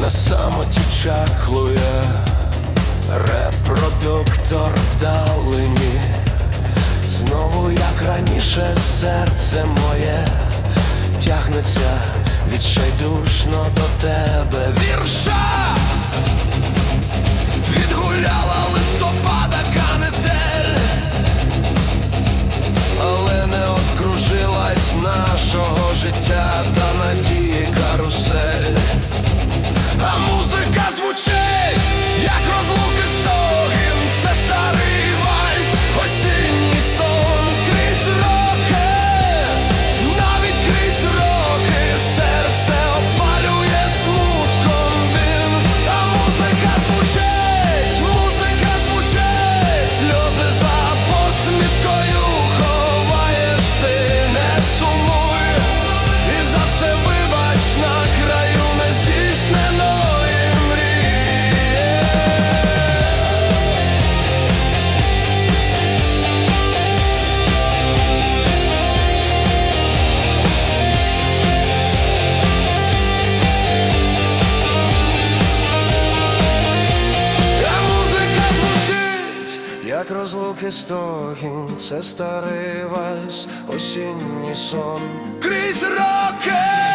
на самоті чаклує репродуктор вдалині, знову, як раніше, серце моє тягнеться відчайдушно до тебе. Вірша відгуляла листопада канетель, але не одкружилась нашого життя та надії. Розлуки стогін, це старий вальс, осінній сон. Крізь роки!